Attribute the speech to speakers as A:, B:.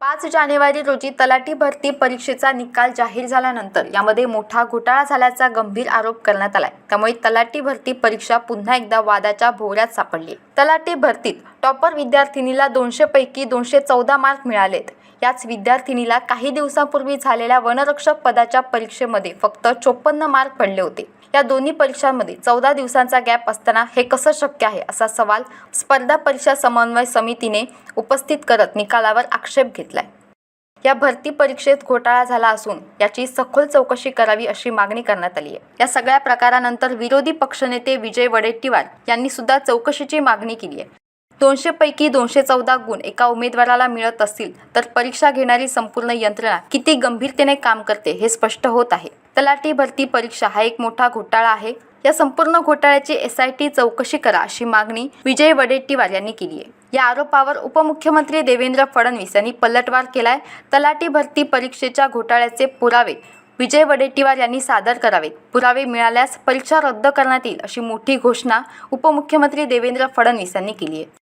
A: पाच जानेवारी रोजी तलाठी भरती परीक्षेचा निकाल जाहीर झाल्यानंतर यामध्ये मोठा घोटाळा झाल्याचा गंभीर आरोप करण्यात आलाय. त्यामुळे तलाठी भरती परीक्षा पुन्हा एकदा वादाच्या भोवऱ्यात सापडली. तलाठी भरतीत टॉपर विद्यार्थिनीला दोनशेपैकी दोनशे चौदा मार्क मिळालेत. याच विद्यार्थिनीला काही दिवसांपूर्वी झालेल्या वनरक्षक पदाच्या परीक्षेमध्ये फक्त चोपन्न मार्क पडले होते. या दोन्ही परीक्षांमध्ये चौदा दिवसांचा गॅप असताना हे कसं शक्य आहे असा सवाल स्पर्धा परीक्षा समन्वय समितीने उपस्थित करत निकालावर आक्षेप घेतलाय. या भरती परीक्षेत घोटाळा झाला असून याची सखोल चौकशी करावी अशी मागणी करण्यात आली आहे. या सगळ्या प्रकारानंतर विरोधी पक्षनेते विजय वडेट्टीवार यांनी सुद्धा चौकशीची मागणी केली आहे. दोनशेपैकी दोनशे चौदा गुण एका उमेदवाराला मिळत असतील तर परीक्षा घेणारी संपूर्ण यंत्रणा किती गंभीरतेने काम करते हे स्पष्ट होत आहे. तलाठी भरती परीक्षा हा एक मोठा घोटाळा आहे. या संपूर्ण घोटाळ्याची एस आय टी चौकशी करा अशी मागणी विजय वडेट्टीवार यांनी केली आहे. या आरोपावर उपमुख्यमंत्री देवेंद्र फडणवीस यांनी पलटवार केलाय. तलाठी भरती परीक्षेच्या घोटाळ्याचे पुरावे विजय वडेट्टीवार यांनी सादर करावेत. पुरावे मिळाल्यास परीक्षा रद्द करण्यात येईल अशी मोठी घोषणा उपमुख्यमंत्री देवेंद्र फडणवीस यांनी केली आहे.